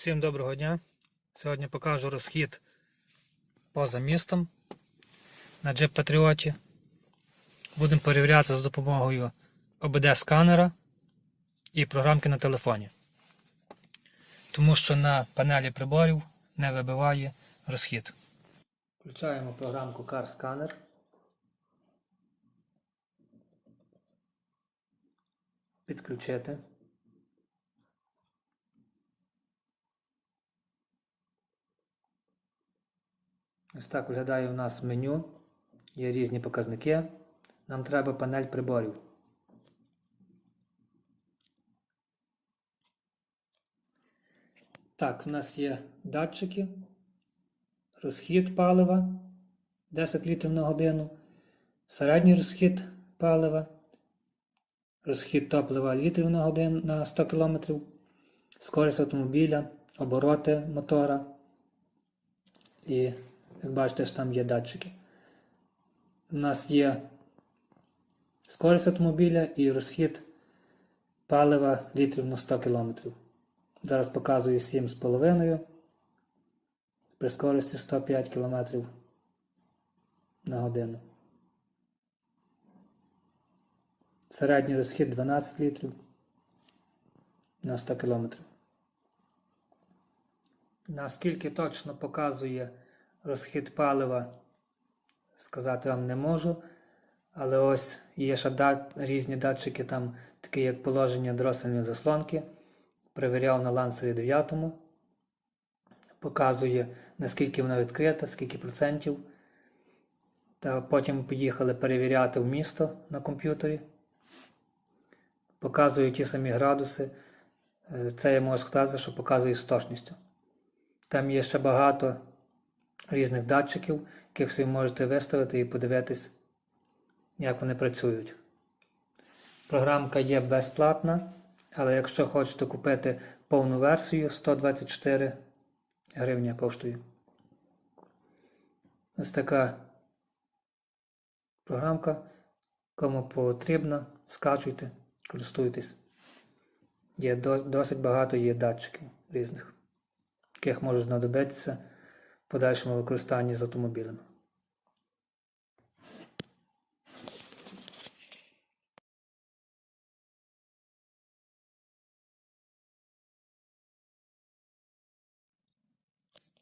Всім доброго дня. Сьогодні покажу розхід поза містом на Jeep Patriot. Будемо перевіряти за допомогою ОБД-сканера і програмки на телефоні. Тому що на панелі приборів не вибиває розхід. Включаємо програмку Car Scanner. Підключити. Ось так виглядає у нас меню. Є різні показники. Нам треба панель приборів. Так, у нас є датчики, розхід палива 10 літрів на годину, середній розхід палива, розхід топлива літрів на годину на 100 км, скорість автомобіля, обороти мотора. І як бачите, там є датчики. У нас є скорість автомобіля і розхід палива літрів на 100 км. Зараз показую 7,5 при скорості 105 км на годину. Середній розхід 12 літрів на 100 км. Наскільки точно показує розхід палива, сказати вам не можу. Але ось є ще дат, різні датчики, там, такі як положення дросельної заслонки. Перевіряв на лансері 9. Показує, наскільки вона відкрита, скільки процентів. Та потім поїхали перевіряти в місто на комп'ютері. Показує ті самі градуси. Е, Це я можу сказати, що показує з точністю. Там є ще багато різних датчиків, яких собі можете виставити і подивитись, як вони працюють. Програмка є безплатна, але якщо хочете купити повну версію, 124 гривня коштує. Ось така програмка. Кому потрібно, скачуйте, користуйтесь. Є досить багато є датчиків різних, яких може знадобитися подальшому використанні з автомобілями.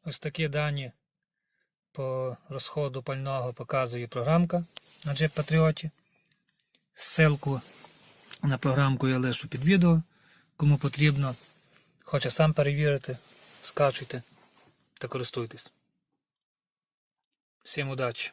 Ось такі дані по розходу пального показує програмка на Jeep Patriot. Ссылку на програмку я лишу під відео. Кому потрібно, хоче сам перевірити, скачуйте та користуйтесь. Всім удачі!